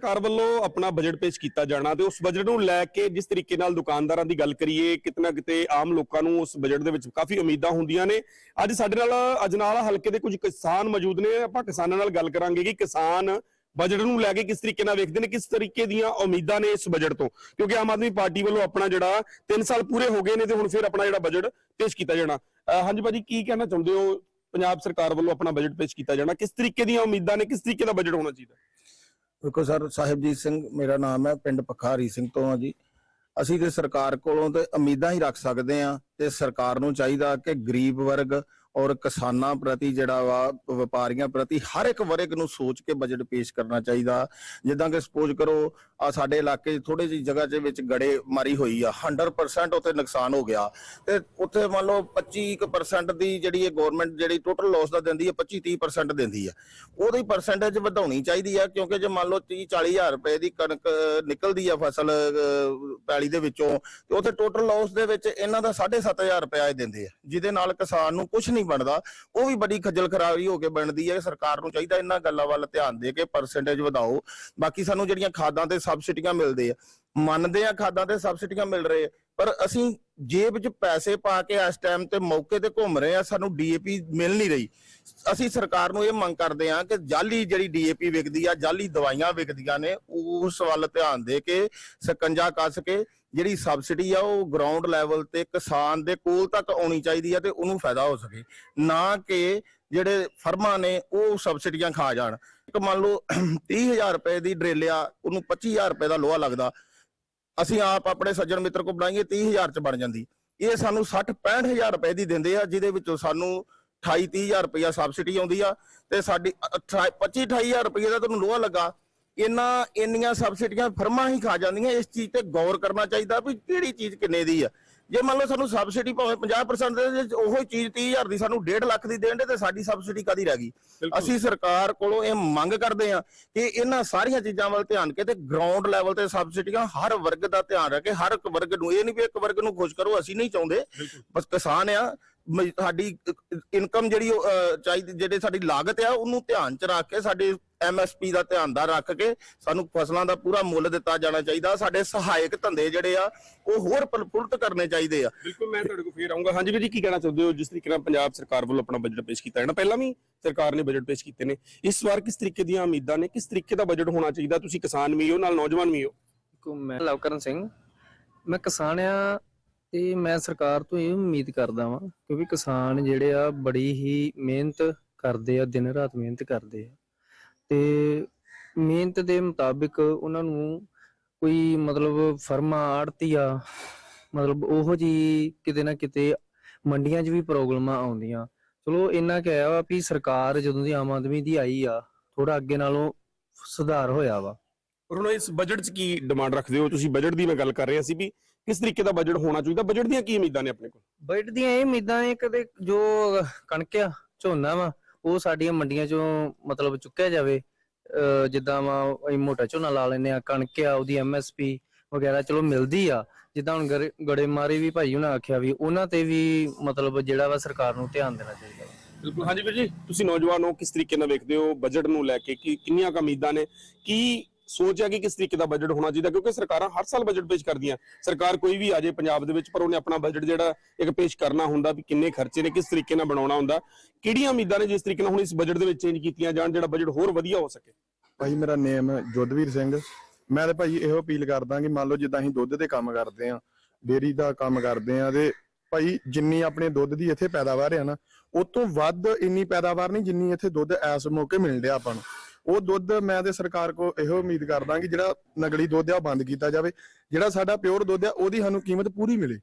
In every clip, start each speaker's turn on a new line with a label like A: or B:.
A: ਸਰਕਾਰ ਵੱਲੋਂ ਆਪਣਾ ਬਜਟ ਪੇਸ਼ ਕੀਤਾ ਜਾਣਾ ਤੇ ਉਸ ਬਜਟ ਨੂੰ ਲੈ ਕੇ ਜਿਸ ਤਰੀਕੇ ਨਾਲ ਦੁਕਾਨਦਾਰਾਂ ਦੀ ਗੱਲ ਕਰੀਏ ਕਿਤਨਾ ਕਿਤੇ ਆਮ ਲੋਕਾਂ ਨੂੰ ਉਸ ਬਜਟ ਦੇ ਵਿੱਚ ਕਾਫੀ ਉਮੀਦਾਂ ਹੁੰਦੀਆਂ ਨੇ। ਅੱਜ ਸਾਡੇ ਨਾਲ ਅਜਨਾਲਾ ਹਲਕੇ ਦੇ ਕੁਝ ਕਿਸਾਨ ਮੌਜੂਦ ਨੇ। ਆਪਾਂ ਕਿਸਾਨਾਂ ਨਾਲ ਗੱਲ ਕਰਾਂਗੇ ਕਿ ਕਿਸਾਨ ਬਜਟ ਨੂੰ ਲੈ ਕੇ ਕਿਸ ਤਰੀਕੇ ਨਾਲ ਵੇਖਦੇ ਨੇ, ਕਿਸ ਤਰੀਕੇ ਦੀਆਂ ਉਮੀਦਾਂ ਨੇ ਇਸ ਬਜਟ ਤੋਂ। ਕਿਉਂਕਿ ਆਮ ਆਦਮੀ ਪਾਰਟੀ ਵੱਲੋਂ ਆਪਣਾ ਜਿਹੜਾ 3 ਸਾਲ ਪੂਰੇ ਹੋ ਗਏ ਨੇ ਤੇ ਹੁਣ ਫਿਰ ਆਪਣਾ ਜਿਹੜਾ ਬਜਟ ਪੇਸ਼ ਕੀਤਾ ਜਾਣਾ। ਹਾਂਜੀ ਭਾਜੀ, ਕੀ ਕਹਿਣਾ ਚਾਹੁੰਦੇ ਹੋ? ਪੰਜਾਬ ਸਰਕਾਰ ਵੱਲੋਂ ਆਪਣਾ ਬਜਟ ਪੇਸ਼ ਕੀਤਾ ਜਾਣਾ। ਕਿਸ ਤਰੀਕੇ ਦੀਆਂ ਉਮੀਦਾਂ ਨੇ, ਕਿਸ ਤਰੀਕੇ ਦਾ ਬਜਟ ਹੋਣਾ ਚਾਹੀਦਾ?
B: ਦੇਖੋ ਸਰ, ਸਾਹਿਬਜੀਤ ਸਿੰਘ ਮੇਰਾ ਨਾਮ ਹੈ, ਪਿੰਡ ਪਖਾਰੀ ਸਿੰਘ ਤੋਂ ਆ ਜੀ। ਅਸੀਂ ਤੇ ਸਰਕਾਰ ਕੋਲੋਂ ਤੇ ਉਮੀਦਾਂ ਹੀ ਰੱਖ ਸਕਦੇ ਆ ਤੇ ਸਰਕਾਰ ਨੂੰ ਚਾਹੀਦਾ ਕਿ ਗਰੀਬ ਵਰਗ ਔਰ ਕਿਸਾਨਾਂ ਪ੍ਰਤੀ ਜਿਹੜਾ ਵਾ, ਵਪਾਰੀਆਂ ਪ੍ਰਤੀ ਹਰ ਇੱਕ ਵਰਗ ਨੂੰ ਸੋਚ ਕੇ ਬਜਟ ਪੇਸ਼ ਕਰਨਾ ਚਾਹੀਦਾ। ਜਿੱਦਾਂ ਕਿ ਸਪੋਜ਼ ਕਰੋ ਆ ਸਾਡੇ ਇਲਾਕੇ 'ਚ ਥੋੜੀ ਜਿਹੀ ਜਗ੍ਹਾ 'ਚ ਵਿੱਚ ਗੜੇ ਮਾਰੀ ਹੋਈ ਆ। 100% ਉੱਥੇ ਨੁਕਸਾਨ ਹੋ ਗਿਆ। ਤੇ ਉੱਥੇ ਮੰਨ ਲਓ 25% ਦੀ ਜਿਹੜੀ ਇਹ ਗਵਰਨਮੈਂਟ ਜਿਹੜੀ ਟੋਟਲ ਲਾਸ ਦਾ ਦਿੰਦੀ ਹੈ 25 30% ਦਿੰਦੀ ਆ। ਉਹਦੀ ਪਰਸੈਂਟੇਜ ਵਧਾਉਣੀ ਚਾਹੀਦੀ ਆ, ਕਿਉਂਕਿ ਜੇ ਮੰਨ ਲਓ 30 40 ਹਜ਼ਾਰ ਰੁਪਏ ਦੀ ਕਣਕ ਨਿਕਲਦੀ ਆ ਫਸਲ ਪੈਲੀ ਦੇ ਵਿੱਚੋਂ, ਤੇ ਉੱਥੇ ਟੋਟਲ ਲਾਸ ਦੇ ਵਿੱਚ ਇਹਨਾਂ ਦਾ 7500 ਰੁਪਏ ਇਹ ਦਿੰਦੇ ਆ। ਜਿਹਦੇ ਨਾਲ ਕਿਸਾਨ ਨੂੰ ਕੁਝ ਨਹੀਂ ਬਣਦਾ। ਉਹ ਵੀ ਬੜੀ ਖੱਜਲ ਖਰਾਬੀ ਹੋ ਕੇ ਬਣਦੀ ਹੈ ਸਰਕਾਰ ਨੂੰ ਚਾਹੀਦਾ ਇਹਨਾਂ ਗੱਲਾਂ ਵੱਲ ਧਿਆਨ ਦੇ ਕੇ ਪਰਸੈਂਟੇਜ ਵਧਾਓ। ਬਾਕੀ ਸਾਨੂੰ ਜਿਹੜੀਆਂ ਖਾਦਾਂ ਤੇ ਸਬਸਿਡੀਆਂ ਮਿਲਦੇ ਆ। ਮੰਨਦੇ ਆ ਖਾਦਾਂ ਤੇ ਸਬਸਿਡੀਆਂ ਮਿਲ ਰਹੇ ਆ। ਪਰ ਅਸੀਂ ਜੇਬ 'ਚ ਪੈਸੇ ਪਾ ਕੇ ਇਸ ਟਾਈਮ ਤੇ ਮੌਕੇ ਤੇ ਘੁੰਮ ਰਹੇ ਆ, ਸਾਨੂੰ ਡੀਏਪੀ ਮਿਲ ਨਹੀਂ ਰਹੀ। ਅਸੀਂ ਸਰਕਾਰ ਨੂੰ ਇਹ ਮੰਗ ਕਰਦੇ ਆ ਕਿ ਜਾਲੀ ਜਿਹੜੀ ਡੀਏਪੀ ਵਿਕਦੀ ਆ ਜਾਲੀ ਦਵਾਈਆਂ ਵਿਕਦੀਆਂ ਨੇ, ਉਸ ਵੱਲ ਧਿਆਨ ਦੇ ਕੇ, ਸਕੰਜਾ ਕੱਸ ਕੇ ਜਿਹੜੀ ਸਬਸਿਡੀ ਆ ਉਹ ਗਰਾਊਂਡ ਲੈਵਲ ਤੇ ਕਿਸਾਨ ਦੇ ਕੋਲ ਤੱਕ ਆਉਣੀ ਚਾਹੀਦੀ ਆ ਤੇ ਉਹਨੂੰ ਫਾਇਦਾ ਹੋ ਸਕੇ। ਨਾ ਕਿ ਜਿਹੜੇ ਫਰਮਾਂ ਨੇ ਉਹ ਸਬਸਿਡੀਆਂ ਖਾ ਜਾਣ। ਇੱਕ ਮੰਨ ਲਓ 30000 ਰੁਪਏ ਦੀ ਡਰਿੱਲ ਉਹਨੂੰ 25000 ਰੁਪਏ ਦਾ ਲੋਹਾ ਲੱਗਦਾ। ਅਸੀਂ ਆਪ ਆਪਣੇ ਸੱਜਣ ਮਿੱਤਰ ਕੋ ਬਣਾਈਏ 30000 ਚ ਬਣ ਜਾਂਦੀ। ਇਹ ਸਾਨੂੰ 60 65000 ਰੁਪਏ ਦੀ ਦਿੰਦੇ ਆ, ਜਿਹਦੇ ਵਿੱਚੋਂ ਸਾਨੂੰ 28 30000 ਰੁਪਇਆ ਸਬਸਿਡੀ ਆਉਂਦੀ ਆ ਤੇ ਸਾਡੀ 25 28000 ਰੁਪਏ ਦਾ ਤੁਹਾਨੂੰ ਲੋਹਾ ਲੱਗਾ। ਇਹਨਾਂ ਇੰਨੀਆਂ ਸਬਸਿਡੀਆਂ ਫਰਮਾਂ ਹੀ ਖਾ ਜਾਂਦੀਆਂ ਇਸ ਚੀਜ਼ ਤੇ ਗੌਰ ਕਰਨਾ ਚਾਹੀਦਾ ਵੀ ਕਿਹੜੀ ਚੀਜ਼ ਕਿੰਨੇ ਦੀ ਆ। ਜੇ ਮੰਨ ਲਓ ਸਾਨੂੰ ਸਬਸਿਡੀ ਭਾਵੇਂ 50% ਦੇ ਜੇ ਉਹ ਚੀਜ਼ 30000 ਦੀ ਸਾਨੂੰ 1.5 ਲੱਖ ਦੀ ਦੇਣ ਦੇ ਤੇ ਸਾਡੀ ਸਬਸਿਡੀ ਕਾਦੀ ਰਹਿ ਗਈ? ਅਸੀਂ ਸਰਕਾਰ ਕੋਲੋਂ ਇਹ ਮੰਗ ਕਰਦੇ ਆ ਕਿ ਇਹਨਾਂ ਸਾਰੀਆਂ ਚੀਜ਼ਾਂ ਵੱਲ ਧਿਆਨ ਕੇ ਤੇ ਗਰਾਊਂਡ ਲੈਵਲ ਤੇ ਸਬਸਿਡੀਆਂ ਹਰ ਵਰਗ ਦਾ ਧਿਆਨ ਰੱਖੇ ਹਰ ਇੱਕ ਵਰਗ ਨੂੰ ਇਹ ਨਹੀਂ ਵੀ ਇੱਕ ਵਰਗ ਨੂੰ ਖੁਸ਼ ਕਰੋ ਅਸੀਂ ਨਹੀਂ ਚਾਹੁੰਦੇ। ਬਸ ਕਿਸਾਨ ਆ ਮ- ਸਾਡੀ ਇਨਕਮ ਜਿਹੜੀ ਉਹ, ਅਹ, ਚਾਹੀਦੀ ਜਿਹੜੇ ਸਾਡੀ ਲਾਗਤ ਆ ਉਹਨੂੰ ਧਿਆਨ ਚ ਰੱਖ ਕੇ ਸਾਡੇ ਐਮਐਸਪੀ ਦਾ ਧਿਆਨ ਦਾ ਰੱਖ ਕੇ ਸਾਨੂੰ ਫਸਲਾਂ ਦਾ ਪੂਰਾ ਮੁੱਲ ਦਿੱਤਾ ਜਾਣਾ ਚਾਹੀਦਾ। ਸਾਡੇ ਸਹਾਇਕ ਧੰਦੇ ਜਿਹੜੇ ਆ ਉਹ ਹੋਰ ਪ੍ਰਫੁੱਲਤ ਕਰਨੇ ਚਾਹੀਦੇ ਆ।
A: ਬਿਲਕੁਲ ਮੈਂ ਤੁਹਾਡੇ ਕੋਲ ਫੇਰ ਆਉਂਗਾ ਹਾਂਜੀ ਵੀਰ ਜੀ ਕੀ ਕਹਿਣਾ ਚਾਹੁੰਦੇ ਹੋ? ਜਿਸ ਤਰੀਕੇ ਨਾਲ ਪੰਜਾਬ ਸਰਕਾਰ ਵੱਲੋਂ ਆਪਣਾ ਬਜਟ ਪੇਸ਼ ਕੀਤਾ ਜਾਣਾ ਪਹਿਲਾਂ ਵੀ ਸਰਕਾਰ ਨੇ ਬਜਟ ਪੇਸ਼ ਕੀਤੇ ਨੇ। ਇਸ ਵਾਰ ਕਿਸ ਤਰੀਕੇ ਦੀਆਂ ਉਮੀਦਾਂ ਨੇ? ਕਿਸ ਤਰੀਕੇ ਦਾ ਬਜਟ ਹੋਣਾ ਚਾਹੀਦਾ? ਤੁਸੀਂ ਕਿਸਾਨ ਵੀ ਹੋ ਨਾਲ ਨੌਜਵਾਨ ਵੀ ਹੋ।
C: ਕੋ ਮੈਂ ਲਵਕਰਨ ਸਿੰਘ। ਮੈਂ ਕਿਸਾਨ ਆ ਤੇ ਮੈਂ ਸਰਕਾਰ ਤੋਂ ਇਹ ਉਮੀਦ ਕਰਦਾ ਵਾਂ, ਕਿਉਂਕਿ ਕਿਸਾਨ ਜਿਹੜੇ ਆ ਬੜੀ ਹੀ ਮਿਹਨਤ ਕਰਦੇ ਆ, ਦਿਨ ਰਾਤ ਮਿਹਨਤ ਕਰਦੇ ਆ। ਤੇ ਮਿਹਨਤ ਦੇ ਮੁਤਾਬਿਕ ਉਹਨਾਂ ਨੂੰ ਕੋਈ ਮਤਲਬ ਫਰਮਾ, ਆੜਤੀਆ, ਮਤਲਬ ਉਹੋ ਜੀ ਕਿਤੇ ਨਾ ਕਿਤੇ ਮੰਡੀਆਂ 'ਚ ਵੀ ਪ੍ਰੋਬਲਮਾਂ ਆਉਂਦੀਆਂ। ਚਲੋ ਇੰਨਾ ਕਹਿਆ ਵਾ ਵੀ ਸਰਕਾਰ ਜਦੋਂ ਦੀ ਆਮ ਆਦਮੀ ਦੀ ਆਈ ਆ ਥੋੜਾ ਅੱਗੇ ਨਾਲੋਂ ਸੁਧਾਰ ਹੋਇਆ ਵਾ।
A: ਪਰ ਹੁਣ ਇਸ ਬਜਟ 'ਚ ਕੀ ਡਿਮਾਂਡ ਰੱਖਦੇ ਹੋ? ਤੁਸੀਂ ਬਜਟ ਦੀ ਮੈਂ ਗੱਲ ਕਰ ਰਿਹਾ ਸੀ ਵੀ ਕਿਸ ਤਰੀਕੇ ਦਾ ਬਜਟ ਹੋਣਾ ਚਾਹੀਦਾ? ਬਜਟ ਦੀਆਂ ਕੀ ਉਮੀਦਾਂ ਨੇ ਆਪਣੇ ਕੋਲ?
C: ਬਜਟ ਦੀਆਂ ਇਹ ਉਮੀਦਾਂ ਨੇ ਕਦੇ ਜੋ ਕਣਕ ਆ ਝੋਨਾ ਵਾ ਉਹ ਸਾਡੀਆਂ ਮੰਡੀਆਂ ਚੋਂ ਮਤਲਬ ਚੁੱਕਿਆ ਜਾਵੇ। ਜਿੱਦਾਂ ਵਾ ਅਸੀਂ ਮੋਟਾ ਝੋਨਾ ਲਾ ਲੈਨੇ ਆ ਕਣਕ ਆ ਉਹਦੀ ਐਮਐਸਪੀ ਵਗੈਰਾ ਚਲੋ ਮਿਲਦੀ ਆ। ਜਿੱਦਾਂ ਹੁਣ ਗੜੇ- ਗੜੇਮਾਰੀ ਵੀ ਭਾਈ ਉਹਨਾਂ ਆਖਿਆ ਵੀ ਉਹਨਾਂ ਤੇ ਵੀ ਮਤਲਬ ਜਿਹੜਾ ਵਾ ਸਰਕਾਰ ਨੂੰ ਧਿਆਨ ਦੇਣਾ ਚਾਹੀਦਾ ਵਾ।
A: ਬਿਲਕੁਲ ਹਾਂਜੀ ਵੀਰ ਜੀ ਤੁਸੀਂ ਨੌਜਵਾਨ ਹੋ ਕਿਸ ਤਰੀਕੇ ਨਾਲ ਵੇਖਦੇ ਹੋ ਬਜਟ ਨੂੰ ਲੈ ਕੇ ਕੀ ਕਿੰਨੀਆਂ ਕੁ ਉਮੀਦਾਂ ਨੇ? ਕੀ ਸੋਚ ਹੈ ਕਿ ਕਿਸ ਤਰੀਕੇ ਦਾ ਬਜਟ ਹੋਣਾ ਚਾਹੀਦਾ, ਕਿਉਂਕਿ ਸਰਕਾਰਾਂ ਹਰ ਸਾਲ ਬਜਟ ਪੇਸ਼ ਕਰਦੀਆਂ। ਸਰਕਾਰ ਕੋਈ ਵੀ ਆ ਜਾਏ ਪੰਜਾਬ ਦੇ ਵਿੱਚ, ਪਰ ਉਹਨੇ ਆਪਣਾ ਬਜਟ ਜਿਹੜਾ ਇੱਕ ਪੇਸ਼ ਕਰਨਾ ਹੁੰਦਾ ਵੀ ਕਿੰਨੇ ਖਰਚੇ ਨੇ, ਕਿਸ ਤਰੀਕੇ ਨਾਲ ਬਣਾਉਣਾ ਹੁੰਦਾ। ਕਿਹੜੀਆਂ ਉਮੀਦਾਂ ਨੇ ਜਿਸ ਤਰੀਕੇ ਨਾਲ ਹੁਣ ਇਸ ਬਜਟ ਦੇ ਵਿੱਚ ਚੇਂਜ ਕੀਤੀਆਂ ਜਾਣ, ਜਿਹੜਾ ਬਜਟ ਹੋਰ ਵਧੀਆ ਹੋ ਸਕੇ?
D: ਭਾਈ, ਮੇਰਾ ਨੇਮ ਜੋਧਵੀਰ ਸਿੰਘ। ਮੈਂ ਤੇ ਭਾਈ ਇਹੋ ਅਪੀਲ ਕਰਦਾ ਕਿ ਮੰਨ ਲਓ ਜਿੱਦਾਂ ਅਸੀਂ ਦੁੱਧ ਦੇ ਕੰਮ ਕਰਦੇ ਆ ਡੇਰੀ ਦਾ ਕੰਮ ਕਰਦੇ ਆ ਤੇ ਭਾਈ ਜਿੰਨੀ ਆਪਣੇ ਦੁੱਧ ਦੀ ਇੱਥੇ ਪੈਦਾਵਾਰ ਆ ਨਾ, ਉਹ ਤੋਂ ਵੱਧ ਇੰਨੀ ਪੈਦਾਵਾਰ ਨਹੀਂ ਜਿੰਨੀ ਇੱਥੇ ਦੁੱਧ ਇਸ ਮੌਕੇ ਮਿਲ ਰਿਹਾ ਆਪਾਂ ਨੂੰ। ਉਹ ਦੁੱਧ ਮੈਂ ਤੇ ਸਰਕਾਰ ਕੋ ਇਹੋ ਉਮੀਦ ਕਰਦਾ ਕਿ ਜਿਹੜਾ ਨਕਲੀ ਦੁੱਧ ਆ ਉਹ ਬੰਦ ਕੀਤਾ ਜਾਵੇ। ਜਿਹੜਾ ਸਾਡਾ ਪਿਓਰ ਦੁੱਧ ਆ ਉਹਦੀ ਸਾਨੂੰ ਕੀਮਤ ਪੂਰੀ ਮਿਲੇ।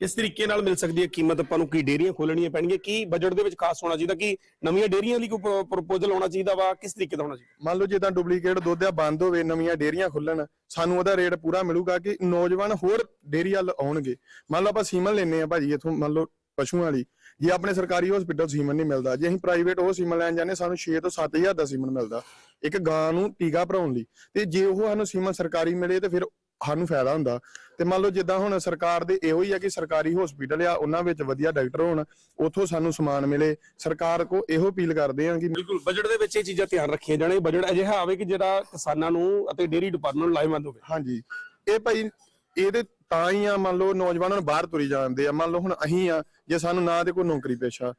A: ਕਿਸ ਤਰੀਕੇ ਨਾਲ ਮਿਲ ਸਕਦੀ ਹੈ ਕੀਮਤ? ਆਪਾਂ ਨੂੰ ਕੀ ਡੇਰੀਆਂ ਖੋਲਣੀਆਂ ਪੈਣਗੀਆਂ? ਕੀ ਬਜਟ ਦੇ ਵਿੱਚ ਖਾਸ ਹੋਣਾ ਚਾਹੀਦਾ? ਕਿ ਨਵੀਆਂ ਡੇਰੀਆਂ ਲਈ ਕੋਈ ਪ੍ਰਪੋਜ਼ਲ ਆਉਣਾ ਚਾਹੀਦਾ ਵਾ? ਕਿਸ ਤਰੀਕੇ ਦਾ ਹੋਣਾ ਚਾਹੀਦਾ?
D: ਮੰਨ ਲਓ ਜਿੱਦਾਂ ਡੁਪਲੀਕੇਟ ਦੁੱਧ ਆ ਬੰਦ ਹੋਵੇ ਨਵੀਆਂ ਡੇਅਰੀਆਂ ਖੁੱਲਣ ਸਾਨੂੰ ਉਹਦਾ ਰੇਟ ਪੂਰਾ ਮਿਲੂਗਾ ਕਿ ਨੌਜਵਾਨ ਹੋਰ ਡੇਅਰੀ ਵੱਲ ਆਉਣਗੇ। ਮੰਨ ਲਓ ਆਪਾਂ ਸੀਮਨ ਲੈਨੇ ਆ ਭਾਜੀ ਇਥੋਂ ਮੰਨ ਲਓ ਪਸ਼ੂਆਂ ਵਾਲੀ। ਜੇ ਆਪਣੇ ਸਰਕਾਰੀ ਹਸਪੀਟਲ ਸੀਮਨ ਨਹੀਂ ਮਿਲਦਾ ਜੇ ਅਸੀਂ ਪ੍ਰਾਈਵੇਟ ਉਹ ਸੀਮਨ ਲੈਣ ਜਾਂਦੇ ਸਾਨੂੰ 6 ਤੋਂ 7000 ਦਾ ਸੀਮਨ ਮਿਲਦਾ। ਇੱਕ ਗਾਂ ਨੂੰ ਟੀਕਾ ਭਰਾਉਣ ਲਈ। ਤੇ ਜੇ ਉਹ ਸਾਨੂੰ ਸੀਮਨ ਸਰਕਾਰੀ ਮਿਲੇ ਤੇ ਫਿਰ ਸਾਨੂੰ ਫਾਇਦਾ ਹੁੰਦਾ। ਤੇ ਮੰਨ ਲਓ ਜਿੱਦਾਂ ਹੁਣ ਸਰਕਾਰ ਦੇ ਇਹੋ ਹੀ ਆ ਕਿ ਸਰਕਾਰੀ ਹਸਪੀਟਲ ਆ ਉਹਨਾਂ ਵਿੱਚ ਵਧੀਆ ਡਾਕਟਰ ਹੋਣ ਉੱਥੋਂ ਸਾਨੂੰ ਸਮਾਨ ਮਿਲੇ। ਸਰਕਾਰ ਕੋ ਇਹੋ ਅਪੀਲ ਕਰਦੇ ਆ ਕਿ
A: ਬਿਲਕੁਲ ਬਜਟ ਦੇ ਵਿੱਚ ਇਹ ਚੀਜ਼ਾਂ ਧਿਆਨ ਰੱਖੀਆਂ ਜਾਣੇ। ਬਜਟ ਅਜਿਹਾ ਆਵੇ ਕਿ ਜਿਹੜਾ ਕਿਸਾਨਾਂ ਨੂੰ ਅਤੇ ਡੇਅਰੀ ਡਿਪਾਰਟਮੈਂਟ ਨੂੰ ਲਾਹੇਵੰਦ ਹੋਵੇ।
D: ਹਾਂਜੀ। ਇਹ ਭਾਈ ਇਹਦੇ ਤਾਂ ਹੀ ਆ ਮੰਨ ਲਓ ਨੌਜਵਾਨਾਂ ਨੂੰ ਬਾਹਰ ਤੁਰੀ ਜਾਂਦੇ ਆ। ਮੰਨ ਲਓ ਹੁਣ ਅਸੀਂ ਆ, ਜੇ ਸਾਨੂੰ ਨਾ ਤੇ ਕੋਈ ਨੌਕਰੀ ਪੇਸ਼ਾ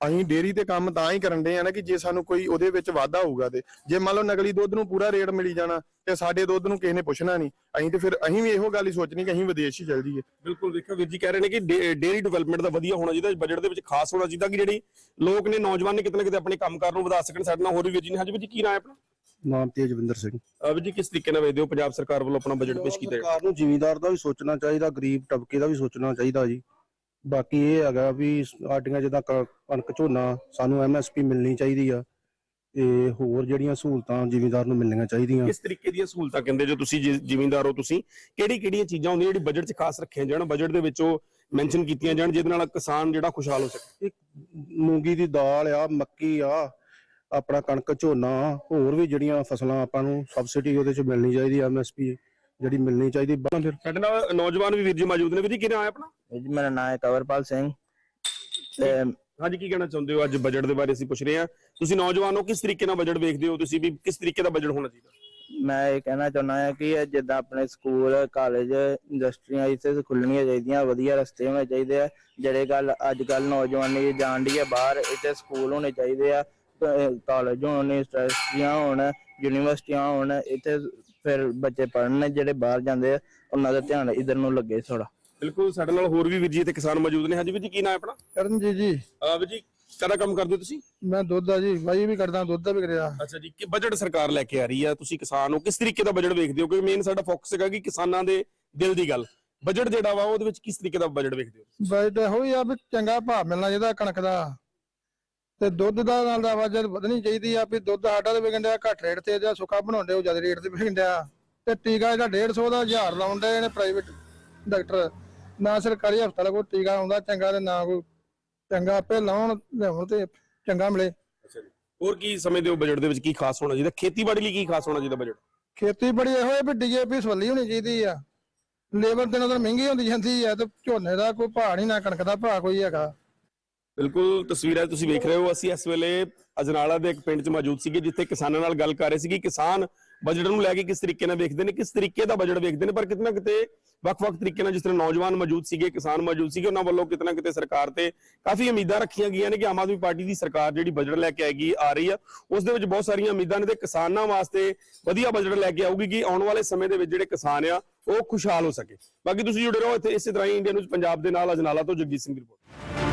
D: ਅਸੀਂ ਡੇਰੀ ਤੇ ਕੰਮ ਤਾਂ ਹੀ ਕਰਨ ਦੇ ਆ ਨਾ ਕਿ ਜੇ ਸਾਨੂੰ ਕੋਈ ਉਹਦੇ ਵਿੱਚ ਵਾਧਾ ਹੋਊਗਾ ਤੇ। ਜੇ ਮੰਨ ਲਓ ਨਕਲੀ ਦੁੱਧ ਨੂੰ ਪੂਰਾ ਰੇਟ ਮਿਲੀ ਜਾਣਾ ਤੇ ਸਾਡੇ ਦੁੱਧ ਨੂੰ ਕਿਸੇ ਨੇ ਪੁੱਛਣਾ ਨਹੀਂ ਅਸੀਂ ਤੇ ਫਿਰ ਅਸੀਂ ਵੀ ਇਹੋ ਗੱਲ ਹੀ ਸੋਚਣੀ ਕਿ ਅਸੀਂ ਵਿਦੇਸ਼ ਹੀ ਚੱਲ ਜਾਈਏ।
A: ਬਿਲਕੁਲ ਦੇਖੋ ਵੀਰ ਜੀ, ਕਹਿ ਰਹੇ ਨੇ ਕਿ ਡੇਰੀ ਡਿਵੈਲਪਮੈਂਟ ਦਾ ਵਧੀਆ ਹੋਣਾ ਚਾਹੀਦਾ, ਬਜਟ ਦੇ ਵਿੱਚ ਖਾਸ ਹੋਣਾ ਚਾਹੀਦਾ ਕਿ ਜਿਹੜੀ ਲੋਕ ਨੇ, ਨੌਜਵਾਨ ਨੇ ਕਿਤੇ ਨਾ ਕਿਤੇ ਆਪਣੇ ਕੰਮਕਾਰ ਨੂੰ ਵਧਾ ਸਕਣ। ਸਾਡੇ ਨਾਲ ਹੋਰ ਵੀ ਵੀਰ ਜੀ ਨੇ। ਹਾਂਜੀ ਵੀਰ ਜੀ, ਕੀ ਨਾਮ ਹੈ ਆਪਣਾ?
E: ਨਾਮ ਤੇਜਵਿੰਦਰ ਸਿੰਘ।
A: ਵੀਰ ਜੀ ਕਿਸ ਤਰੀਕੇ ਨਾਲ ਵੇਖਦੇ ਹੋ ਪੰਜਾਬ ਸਰਕਾਰ ਵੱਲੋਂ ਆਪਣਾ ਬਜਟ ਪੇਸ਼ ਕੀਤਾ
E: ਸਰਕਾਰ ਨੂੰ ਜ਼ਿਮੀਂਦਾਰ ਦਾ ਵੀ ਸੋਚਣਾ ਚਾਹੀਦਾ ਗਰੀਬ ਤਬਕੇ ਦਾ ਵੀ ਸੋਚਣਾ ਚਾਹੀਦਾ ਜੀ। ਬਾਕੀ ਇਹ ਹੈਗਾ ਵੀ ਸਾਡੀਆਂ ਜਿੱਦਾਂ ਕਣਕ ਝੋਨਾ ਸਾਨੂੰ ਐਮਐਸਪੀ ਮਿਲਣੀ ਚਾਹੀਦੀ ਆ ਤੇ ਹੋਰ ਜਿਹੜੀਆਂ ਸਹੂਲਤਾਂ ਜ਼ਿਮੀਂਦਾਰ ਨੂੰ ਮਿਲਣੀਆਂ ਚਾਹੀਦੀਆਂ।
A: ਕਿਸ ਤਰੀਕੇ ਦੀਆਂ ਸਹੂਲਤਾਂ ਕਹਿੰਦੇ ਜੋ ਤੁਸੀਂ ਜ਼ਿਮੀਂਦਾਰ ਹੋ ਤੁਸੀਂ ਕਿਹੜੀ ਕਿਹੜੀਆਂ ਚੀਜ਼ਾਂ ਹੁੰਦੀਆਂ ਜਿਹੜੀ ਬਜਟ 'ਚ ਖਾਸ ਰੱਖੀਆਂ ਜਾਣ ਬਜਟ ਦੇ ਵਿੱਚ ਉਹ ਮੈਂਸ਼ਨ ਕੀਤੀਆਂ ਜਾਣ ਜਿਹਦੇ ਨਾਲ ਕਿਸਾਨ ਜਿਹੜਾ ਖੁਸ਼ਹਾਲ ਹੋ ਸਕੇ?
E: ਇੱਕ ਮੂੰਗੀ ਦੀ ਦਾਲ ਆ ਮੱਕੀ ਆ ਆਪਣਾ ਕਣਕ ਝੋਨਾ ਹੋਰ ਵੀ ਜਿਹੜੀਆਂ ਫਸਲਾਂ ਆਪਾਂ ਨੂੰ ਸਬਸਿਡੀ ਉਹਦੇ ਚ ਮਿਲਣੀ ਚਾਹੀਦੀ ਐਮਐਸਪੀ ਜਿਹੜੀ ਮਿਲਣੀ ਚਾਹੀਦੀ ਬਾਅਦ ਫਿਰ।
A: ਸਾਡੇ ਨਾਲ ਨੌਜਵਾਨ ਵੀ ਵੀਰ ਜੀ ਮੌਜੂਦ ਨੇ। ਵੀਰ ਜੀ ਕੀ ਨਾਮ ਹੈ ਆਪਣਾ?
F: ਜੀ ਮੇਰਾ ਨਾਮ ਹੈ ਕਵਰਪਾਲ ਸਿੰਘ। ਤੇ
A: ਹਾਂਜੀ ਕੀ ਕਹਿਣਾ ਚਾਹੁੰਦੇ ਹੋ? ਅੱਜ ਬਜਟ ਦੇ ਬਾਰੇ ਅਸੀਂ ਪੁੱਛ ਰਹੇ ਹਾਂ। ਤੁਸੀਂ ਨੌਜਵਾਨ ਹੋ ਕਿਸ ਤਰੀਕੇ ਨਾਲ ਬਜਟ ਵੇਖਦੇ ਹੋ? ਤੁਸੀਂ ਵੀ ਕਿਸ ਤਰੀਕੇ ਦਾ ਬਜਟ ਹੋਣਾ ਚਾਹੀਦਾ?
F: ਮੈਂ ਇਹ ਕਹਿਣਾ ਚਾਹੁੰਦਾ ਹਾਂ ਕਿ ਇਹ ਜਿੱਦਾਂ ਆਪਣੇ ਸਕੂਲ ਕਾਲਜ ਇੰਡਸਟਰੀਆਂ ਇੱਥੇ ਖੁੱਲਣੀਆਂ ਚਾਹੀਦੀਆਂ ਵਧੀਆ ਰਸਤੇ ਹੋਣੇ ਚਾਹੀਦੇ ਆ। ਜਿਹੜੇ ਗੱਲ ਅੱਜ ਕੱਲ ਨੌਜਵਾਨੀ ਜਾਣ ਦੀ ਹੈ ਬਾਹਰ ਇੱਥੇ ਸਕੂਲ ਹੋਣੇ ਚਾਹੀਦੇ ਆ। ਕਾਲਜ ਹੋਣ ਇੰਡਸਟਰੀਆਂ ਹੋਣ ਯੂਨੀਵਰਸਿਟੀਆਂ ਹੋਣ ਇੱਥੇ ਫਿਰ ਬੱਚੇ ਪੜ੍ਹਨ ਜਿਹੜੇ ਬਾਹਰ ਜਾਂਦੇ ਆ ਉਹਨਾਂ ਦਾ ਧਿਆਨ ਇਧਰ ਨੂੰ ਲੱਗੇ ਥੋੜਾ
A: ਬਿਲਕੁਲ ਸਾਡੇ ਨਾਲ ਹੋਰ ਵੀ ਵੀਰ ਜੀ ਤੇ ਕਿਸਾਨ ਮੌਜੂਦ ਨੇ। ਹਾਂਜੀ ਵੀਰ ਜੀ ਕੀ ਨਾਮ ਹੈ ਆਪਣਾ?
G: ਕਰਨਜੀਤ ਜੀ।
A: ਅਹ ਵੀਰ ਜੀ ਕਦਾ ਕੰਮ ਕਰਦੇ ਹੋ ਤੁਸੀਂ?
G: ਮੈਂ ਦੁੱਧ ਦਾ ਜੀ ਵਾਈ ਵੀ ਕਰਦਾ ਦੁੱਧ ਦਾ ਵੀ ਕਰਿਆ।
A: ਅੱਛਾ ਜੀ ਕਿ ਬਜਟ ਸਰਕਾਰ ਲੈ ਕੇ ਆ ਰਹੀ ਆ ਤੁਸੀਂ ਕਿਸਾਨ ਹੋ ਕਿਸ ਤਰੀਕੇ ਦਾ ਬਜਟ ਵੇਖਦੇ ਹੋ? ਕਿਉਂਕਿ ਮੇਨ ਸਾਡਾ ਫੋਕਸ ਹੈਗਾ ਕਿ ਕਿਸਾਨਾਂ ਦੇ ਦਿਲ ਦੀ ਗੱਲ। ਬਜਟ ਜਿਹੜਾ ਵਾ ਉਹਦੇ ਵਿੱਚ ਕਿਸ ਤਰੀਕੇ ਦਾ ਬਜਟ ਵੇਖਦੇ ਹੋ
G: ਬਜਟ ਇਹੋ ਹੀ ਆ ਵੀ ਚੰਗਾ ਭਾਅ ਮਿਲਣਾ ਚਾਹੀਦਾ ਕਣਕ ਦਾ। ਤੇ ਦੁੱਧ ਦਾ ਨਾਲ ਦਾ ਵਜਨ ਵਧਣੀ ਚਾਹੀਦੀ ਆ ਵੀ ਦੁੱਧ ਸਾਡਾ ਤੇ ਵਿਕਣ ਡਿਆ ਘੱਟ ਰੇਟ ਤੇ ਜਾਂ ਸੁੱਕਾ ਬਣਾਉਂਦੇ ਉਹ ਜ਼ਿਆਦਾ ਰੇਟ ਤੇ ਵਿਕਣ ਡਿਆ। ਤੇ ਟੀਕਾ ਜਿਹੜਾ 150 ਦਾ 1000 ਲਾਉਂਦੇ ਨੇ ਪ੍ਰਾਈਵੇਟ ਡਾਕਟਰ ਨਾ ਸਰਕਾਰੀ ਹਸਪਤਾਲ ਕੋਈ ਟੀਕਾ ਆਉਂਦਾ ਚੰਗਾ ਤੇ ਨਾ ਕੋਈ ਚੰਗਾ ਆਪੇ ਲਾਉਣ ਲਿਆਉਣ ਤੇ ਚੰਗਾ ਮਿਲੇ।
A: ਹੋਰ ਕੀ ਸਮਝਦੇ ਹੋ ਬਜਟ ਦੇ ਵਿੱਚ ਕੀ ਖਾਸ ਹੋਣਾ ਚਾਹੀਦਾ? ਖੇਤੀਬਾੜੀ ਲਈ ਕੀ ਖਾਸ ਹੋਣਾ ਚਾਹੀਦਾ ਬਜਟ
G: ਖੇਤੀਬਾੜੀ ਇਹੋ ਹੈ ਵੀ ਡੀਏਪੀ ਸਵੱਲੀ ਹੋਣੀ ਚਾਹੀਦੀ ਆ। ਲੇਬਰ ਦਿਨੋਂ ਦਿਨ ਮਹਿੰਗੀ ਹੁੰਦੀ ਜਾਂਦੀ ਆ ਤੇ ਝੋਨੇ ਦਾ ਕੋਈ ਭਾਅ ਨਹੀਂ ਨਾ ਕਣਕ ਦਾ ਭਾਅ ਕੋਈ ਹੈਗਾ।
A: ਬਿਲਕੁਲ, ਤਸਵੀਰਾਂ ਤੁਸੀਂ ਵੇਖ ਰਹੇ ਹੋ, ਅਸੀਂ ਇਸ ਵੇਲੇ ਅਜਨਾਲਾ ਦੇ ਇੱਕ ਪਿੰਡ 'ਚ ਮੌਜੂਦ ਸੀਗੇ, ਜਿੱਥੇ ਕਿਸਾਨਾਂ ਨਾਲ ਗੱਲ ਕਰ ਰਹੇ ਸੀ ਕਿ ਕਿਸਾਨ ਬਜਟ ਨੂੰ ਲੈ ਕੇ ਕਿਸ ਤਰੀਕੇ ਨਾਲ ਵੇਖਦੇ ਨੇ, ਕਿਸ ਤਰੀਕੇ ਦਾ ਬਜਟ ਵੇਖਦੇ ਨੇ, ਪਰ ਕਿਤੇ ਨਾ ਕਿਤੇ ਵੱਖ-ਵੱਖ ਤਰੀਕੇ ਨਾਲ ਜਿਸ ਤਰ੍ਹਾਂ ਨੌਜਵਾਨ ਮੌਜੂਦ ਸੀਗੇ, ਕਿਸਾਨ ਮੌਜੂਦ ਸੀਗੇ, ਉਹਨਾਂ ਵੱਲੋਂ ਕਿਤੇ ਨਾ ਕਿਤੇ ਸਰਕਾਰ ਤੇ ਕਾਫੀ ਉਮੀਦਾਂ ਰੱਖੀਆਂ ਗਈਆਂ ਨੇ ਕਿ ਆਮ ਆਦਮੀ ਪਾਰਟੀ ਦੀ ਸਰਕਾਰ ਜਿਹੜੀ ਬਜਟ ਲੈ ਕੇ ਆਏਗੀ, ਆ ਰਹੀ ਆ। ਉਸ ਦੇ ਵਿੱਚ ਬਹੁਤ ਸਾਰੀਆਂ ਉਮੀਦਾਂ ਨੇ ਤੇ ਕਿਸਾਨਾਂ ਵਾਸਤੇ ਵਧੀਆ ਬਜਟ ਲੈ ਕੇ ਆਊਗੀ ਕਿ ਆਉਣ ਵਾਲੇ ਸਮੇਂ ਦੇ ਵਿੱਚ ਜਿਹੜੇ ਕਿਸਾਨ ਆ, ਉਹ ਖੁਸ਼ਹਾਲ ਹੋ ਸਕੇ। ਬਾਕੀ ਤੁਸੀਂ ਜੁੜੇ ਰਹੋ ਇੱਥੇ ਇਸੇ ਤਰ੍ਹਾਂ ਹੀ ਇੰਡੀਆ ਨਿਊਜ਼ ਪੰਜਾਬ ਦੇ ਨਾਲ, ਅਜਨਾਲਾ ਤੋਂ ਜਗਜੀਤ ਸਿੰਘ ਦੀ ਰਿਪੋਰਟ।